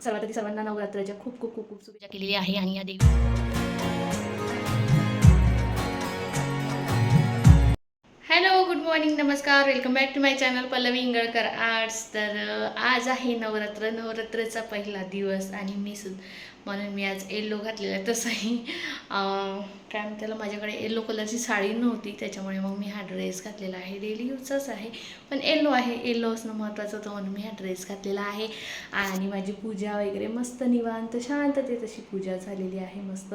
सर्वात आधी सर्वांना नवरात्राच्या खूप खूप खूप खूप शुभेच्छा केलेली आहे आणि या देवी हॅलो गुड मॉर्निंग नमस्कार. Welcome back to my channel Pallavi Ingalkar arts तर आज आहे नवरात्र. नवरात्राचा पहिला दिवस आणि मी सुद्धा म्हणून मी आज येल्लो घातलेला आहे तसंही. काय म्हणते त्याला माझ्याकडे येल्लो कलरची साडी नव्हती त्याच्यामुळे मग मी हा ड्रेस घातलेला आहे. डेली यूजचाच आहे पण येल्लो आहे. येल्लो असणं महत्त्वाचं होतं म्हणून मी हा ड्रेस घातलेला आहे. आणि माझी पूजा वगैरे मस्त निवांत शांततेत अशी पूजा झालेली आहे मस्त.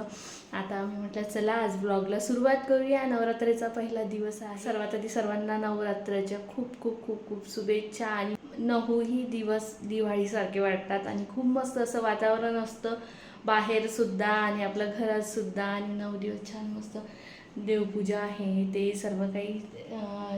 आता मी म्हटलं चला आज ब्लॉगला सुरुवात करूया. नवरात्रीचा पहिला दिवस आहे. सर्वात आधी सर्वांना नवरात्राच्या खूप खूप खूप खूप शुभेच्छा. आणि नऊही दिवस दिवाळीसारखे वाटतात. आणि खूप मस्त असं वातावरण असतं. बाहेर सुद्धा आणि आपल्या घरात सुद्धा आणि नऊ दिवस छान मस्त देवपूजा आहे ते सर्व काही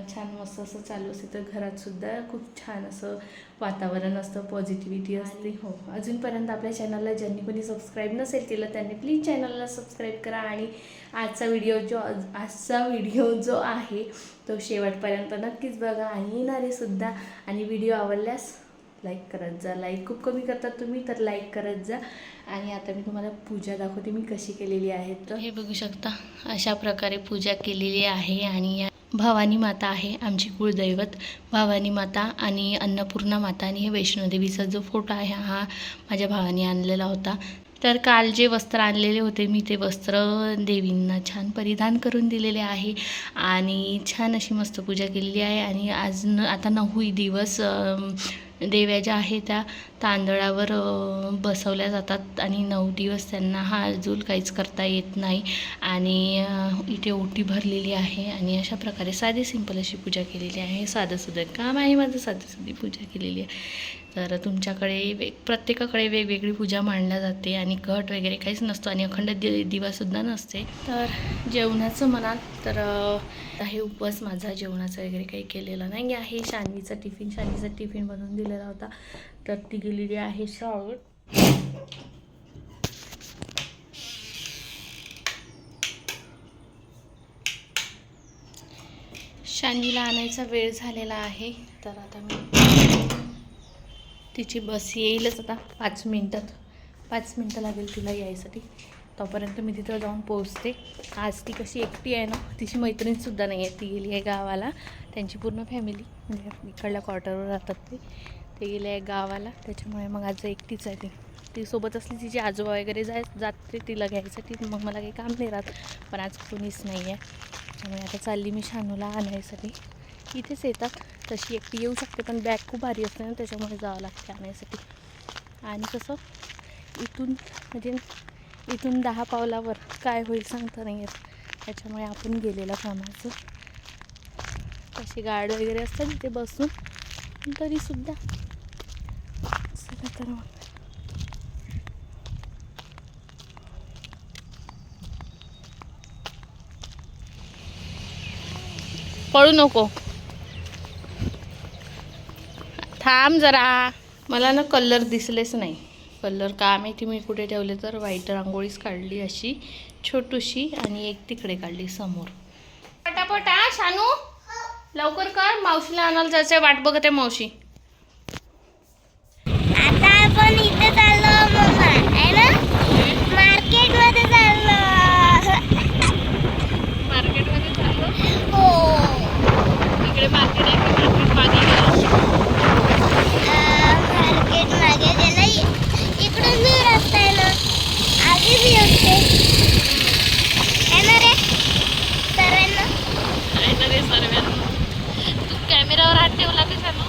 छान मस्त असं चालू असते. तर घरात सुद्धा खूप छान असं वातावरण असतं पॉझिटिव्हिटी असते. हो. अजूनपर्यंत आपल्या चॅनलला ज्यांनी कोणी सबस्क्राईब नसेल केलं त्यांनी प्लीज चॅनलला सबस्क्राईब करा आणि आजचा व्हिडिओ जो आजचा व्हिडिओ जो आहे तो शेवटपर्यंत नक्कीच बघा. आणि येणारे सुद्धा आणि व्हिडिओ आवडल्यास लाईक करत जा. लाईक खूप कमी करतात तुम्ही तर लाईक करत जा. आणि आता मी तुम्हाला पूजा दाखवते मी कशी केलेली आहे तर. हे बघू शकता अशा प्रकारे पूजा केलेली आहे आणि या भवानी माता आहे आमची कुळदैवत. भवानी माता आणि अन्नपूर्णा माता आणि हे वैष्णोदेवीचा जो फोटो आहे हा माझ्या भावाने आणलेला होता. तर काल जे वस्त्र आणलेले होते मी ते वस्त्र देवींना छान परिधान करून दिलेले आहे. आणि छान अशी मस्त पूजा केलेली आहे. आणि आज न आता नऊही दिवस देव्या ज्या आहेत त्या तांदळावर बसवल्या जातात आणि नऊ दिवस त्यांना हा अजून काहीच करता येत नाही आणि इथे ओटी भरलेली आहे आणि अशा प्रकारे साधी सिंपल अशी पूजा केलेली आहे. साधंसुद्धा काम आहे माझं साधीसुद्धी पूजा केलेली आहे. तर तुमच्याकडे वेग प्रत्येकाकडे वेगवेगळी पूजा मांडल्या जाते आणि घट वगैरे काहीच नसतो आणि अखंड दि दिवासुद्धा नसते. तर जेवणाचं म्हणाल तर हे उपवास माझा जेवणाचं वगैरे काही केलेलं नाही आहे. शान्वीचा टिफिन शान्वीचा टिफिन बनवून दिलेला होता. तर ती गेलेली आहे शाळेत शान्वीला आणायचा वेळ झालेला आहे. तर आता मी तिची बस येईलच आता पाच मिनटात. पाच मिनटं लागेल तिला यायसाठी. तोपर्यंत मी तिथं जाऊन पोहोचते. आज ती कशी एकटी आहे ना तिची मैत्रीणसुद्धा नाही आहे ती गेली आहे गावाला. त्यांची पूर्ण फॅमिली म्हणजे इकडल्या क्वार्टरवर राहतात ती. ते गेले आहे गावाला. त्याच्यामुळे मग आज एकटीच आहे ती. ती सोबत असली तिची आजोबा वगैरे जाय जाते तिला घ्यायसाठी मग मला काही काम नाही राहत. पण आज कोणीच नाही आहे. त्यामुळे आता चालली मी शानूला आणायसाठी. इथेच येतात. तशी एकटी येऊ शकते पण बॅग खूप भारी असते ना त्याच्यामुळे जावं लागते आणायसाठी. आणि कसं? इथून म्हणजे इथून दहा पावलावर काय होईल सांगता नाही येत. त्याच्यामुळे आपण गेलेलं कामाचं. तशी गाड वगैरे असतात तिथे बसून. पण तरीसुद्धा. चला तर मग. पळू नको. थांब जरा. मला ना कलर दिसलेच नाही. कलर का माहिती मी कुठे ठेवले तर व्हाईट रांगोळीच काढली अशी छोटूशी आणि एक तिकडे काढली समोर. पटापट शानू. लवकर कर मावशीला आणायला जायचं वाट बघत आहे मावशी. आता आपण इथे चाललो मम्मा आहे ना? मार्केटमध्ये चाललो. मार्केटमध्ये चाललो? हो. इकडे मार्केट आहे मार्केट मार्केट मागे गेला इकडून मी रस्ता आहे ना आधी मी असते है ना रे सर्वांना कॅमेरावर हात ठेवला ते सांगू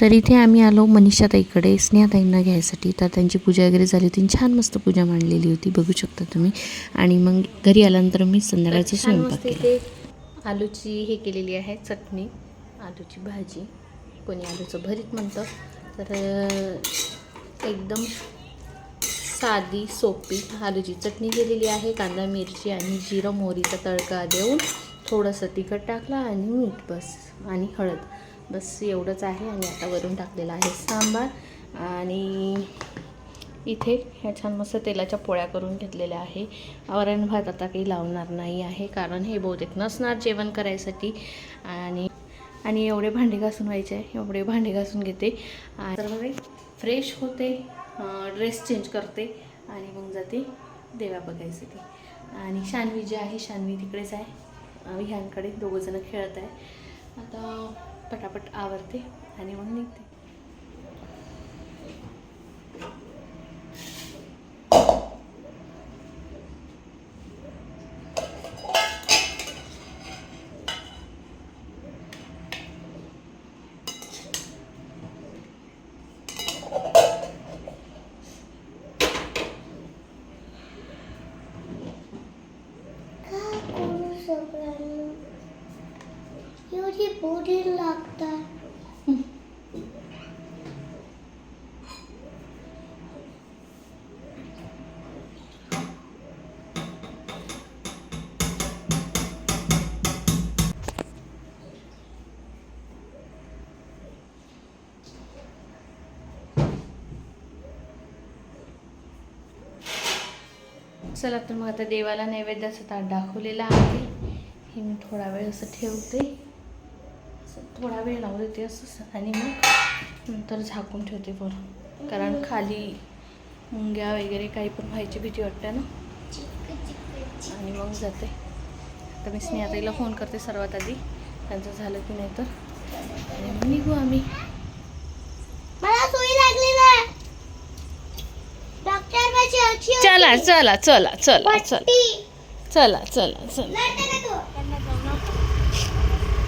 तर इथे आम्ही आलो मनीषाताईकडे स्नेहाताईंना घ्यायसाठी. तर त्यांची पूजा वगैरे झाली होती छान मस्त पूजा मांडलेली होती बघू शकता तुम्ही. आणि मग घरी आल्यानंतर मी संध्याकाळचा स्वयंपाक केला. आलूची हे केलेली आहे चटणी आलूची भाजी. कोणी आलूचं भरीत म्हणतं. तर एकदम साधी सोपी आलूची चटणी केलेली आहे. कांदा मिरची आणि जिरं मोहरीचा तडका देऊन थोडंसं तिखट टाकला आणि मीठ बस आणि हळद. बस एवढंच आहे आणि आता वरून टाकलेलं आहे सांबार. आणि इथे ह्या छान मस्त तेलाच्या पोळ्या करून घेतलेल्या आहे. वरण भात आता काही लावणार नाही आहे कारण हे बहुतेक नसणार जेवण करायसाठी. आणि आणि एवढे भांडे घासून व्हायचे आहे एवढे भांडे घासून घेते. आणि तर बघा फ्रेश होते ड्रेस चेंज करते आणि मग जाते देवा बघायसाठी. आणि शानवी जी आहे शानवी तिकडेच आहे. ह्यांकडे विहानकडे दोघंजणं खेळत आहे. आता पटापट आवरते आणि मग निघते काय करू सगळ्यांना एवढी बोरी लागतात. चला तर मग आता देवाला नैवेद्याचा ताट दाखवलेला आहे. हे मी थोडा वेळ असं ठेवते. थोडा वेळ लावू देते असं आणि मग नंतर झाकून ठेवते बरं कारण खाली मुंग्या वगैरे काही पण व्हायची भीती वाटते ना. आणि मग जाते. तर मी स्नेहाताईला फोन करते सर्वात आधी. त्यांचं झालं की नाही तर. आणि मग निघू आम्ही. चला चला चला चला चला. चला चला चला लढते ना तू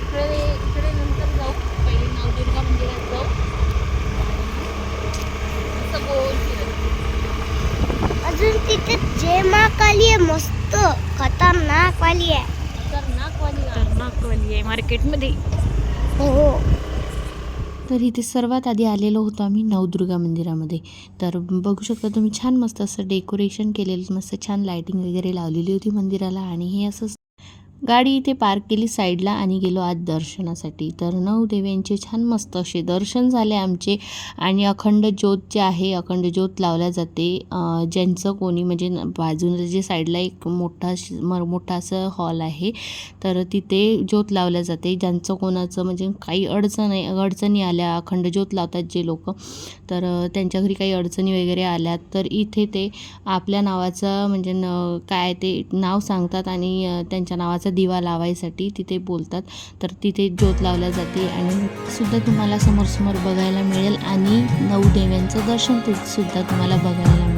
इकडे इकडे नंतर जाऊ पहिले नवदुर्गा मंदिरात जाऊ असं गोल फिरत अजून तिथे जय महाकाली आहे मस्त खतरनाक वाली आहे. नागवाली आहे. मार्केटमध्ये. हो तर इथे सर्वात आधी आलेलो होतो आम्ही नवदुर्गा मंदिरामध्ये. तर बघू शकता तुम्ही छान मस्त असं डेकोरेशन केलेलं मस्त छान लायटिंग वगैरे लावलेली होती मंदिराला आणि हे असं गाडी इथे पार्क केली साईडला आणि गेलो आज दर्शनासाठी. तर नऊ देव्यांचे छान मस्त असे दर्शन झाले आमचे. आणि अखंड ज्योत जे आहे अखंड ज्योत लावल्या जाते. ज्यांचं कोणी म्हणजे न- बाजूला जे साईडला एक मोठा श- म- मोठा असं हॉल आहे तर तिथे ज्योत लावल्या जाते. ज्यांचं कोणाचं म्हणजे काही अडचण आहे अडचणी आल्या अखंड ज्योत लावतात जे लोक तर त्यांच्या घरी काही अडचणी वगैरे आल्या तर इथे ते आपल्या नावाचं म्हणजे न काय ते नाव सांगतात आणि त्यांच्या नावाचा दिवा लावायसाठी तिथे बोलतात. तर तिथे ज्योत लावल्या जाते आणि सुद्धा तुम्हाला समोर समोर बघायला मिळेल. आणि नऊ देव्यांचं दर्शन सुद्धा तुम्हाला बघायला मिळेल.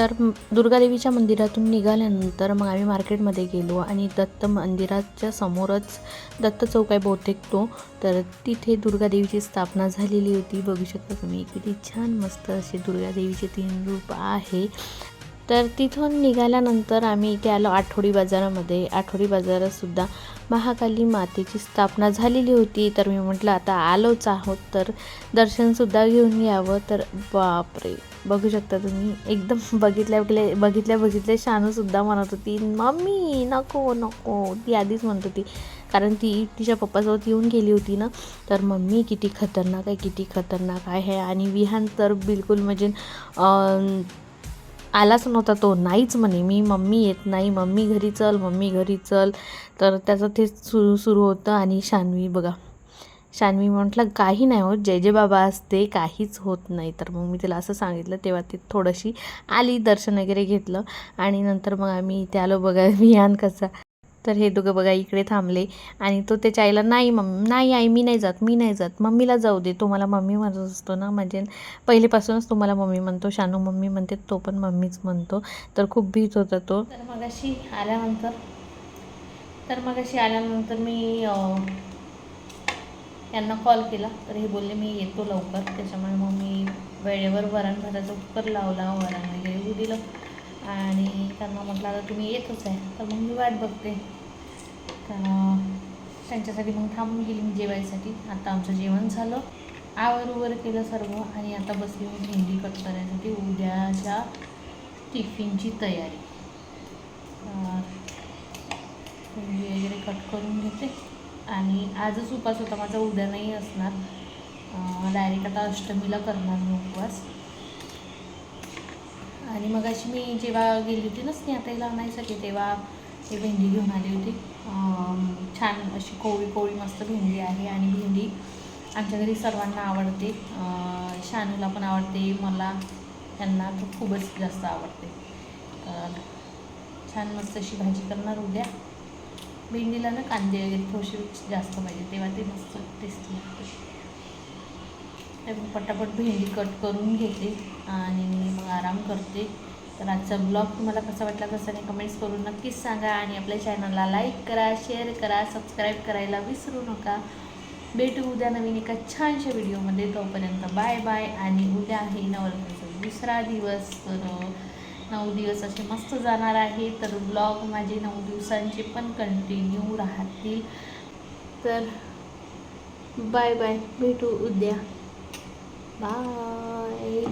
तर दुर्गादेवीच्या मंदिरातून निघाल्यानंतर मग आम्ही मार्केटमध्ये गेलो आणि दत्त मंदिराच्या समोरच दत्त चौक आहे बहुतेक तो. तर तिथे दुर्गादेवीची स्थापना झालेली होती. बघू शकता तुम्ही किती छान मस्त असे दुर्गादेवीचे तीन रूप आहे. तर तिथून निघाल्यानंतर आम्ही इथे आलो आठवडी बाजारामध्ये. आठवडी बाजारातसुद्धा महाकाली मातेची स्थापना झालेली होती. तर मी म्हटलं आता आलोच आहोत तर दर्शनसुद्धा घेऊन यावं. तर बापरे! बघू शकता तुम्ही. एकदम बघितल्या बघितल्या बघितल्या बघितल्या शानूसुद्धा म्हणत होती मम्मी नको नको. ती आधीच म्हणत होती. कारण ती तिच्या पप्पासोबत येऊन गेली होती ना. तर मम्मी किती खतरनाक आहे किती खतरनाक आहे आणि विहान तर बिलकुल म्हणजे आलाच नव्हता तो. नाहीच म्हणे. मी मम्मी येत नाही. मम्मी घरी चल मम्मी घरी चल. तर त्याचं तेच सुरू सुरू होतं. आणि शानवी बघा शानवी म्हटलं काही नाही होत. जय जय बाबा असते. काहीच होत नाही. तर मग मी तिला असं सांगितलं तेव्हा ती थोडीशी आली दर्शन वगैरे घेतलं. आणि नंतर मग आम्ही इथे आलो बघा विहान कसा. तर हे दोघं बघा इकडे थांबले. आणि तो त्याच्या आईला नाही मम्मी नाही आई मी नाही जात मी नाही जात. मम्मीला जाऊ दे. तुम्हाला मम्मी म्हणत असतो ना म्हणजे पहिलेपासूनच तुम्हाला मम्मी म्हणतो. शानू मम्मी म्हणते तो पण मम्मीच म्हणतो. तर खूप भीत होता तो. तर मग अशी आल्यानंतर तर मग अशी आल्यानंतर मी यांना कॉल केला तर हे बोलले मी येतो लवकर. त्याच्यामुळे मग मी वेळेवर वरण भाताचा कुकर लावला वरण वगैरे होऊ दिलं. आणि त्यांना म्हटलं आता तुम्ही येतच आहे. तर मग मी वाट बघते. तर त्यांच्यासाठी मग थांबून गेली मी जेवायसाठी. आता आमचं जेवण झालं. आवर उवर केलं सर्व आणि आता बसली मी भेंडी कट करायसाठी उद्याच्या टिफिनची तयारी. तर भेंडी वगैरे कट करून घेते. आणि आजच उपास होता माझा उद्या नाही असणार. डायरेक्ट आता अष्टमीला करणार मी उपवास. आणि मग अशी मी जेव्हा गेली होती ना स्नेहाताईला आणायसाठी तेव्हा ते भेंडी घेऊन आली होती. छान अशी कोवळी कोवळी मस्त भेंडी आहे आणि भेंडी आमच्या घरी सर्वांना आवडते. शानूला पण आवडते मला त्यांना तर खूपच जास्त आवडते. तर छान मस्त अशी भाजी करणार उद्या. भेंडीला ना कांदे वगैरे थोडेसे जास्त पाहिजे तेव्हा ते मस्त टेस्टी लागते. तर मग पटापट भेंडी कट करून घेते आणि मग आराम करते. तर आजचा ब्लॉग तुम्हाला कसा वाटला कसा नाही कमेंट्स करून नक्कीच सांगा आणि आपल्या चॅनलला लाईक करा शेअर करा सबस्क्राईब करायला विसरू नका. भेटू उद्या नवीन एका छानशा व्हिडिओमध्ये तोपर्यंत बाय बाय आणि उद्या आहे नवरात्राचा दुसरा दिवस. तर नऊ दिवस असे मस्त जाणार आहे तर ब्लॉग माझे नऊ दिवसांचे पण कंटिन्यू राहतील. तर बाय बाय भेटू उद्या. बाय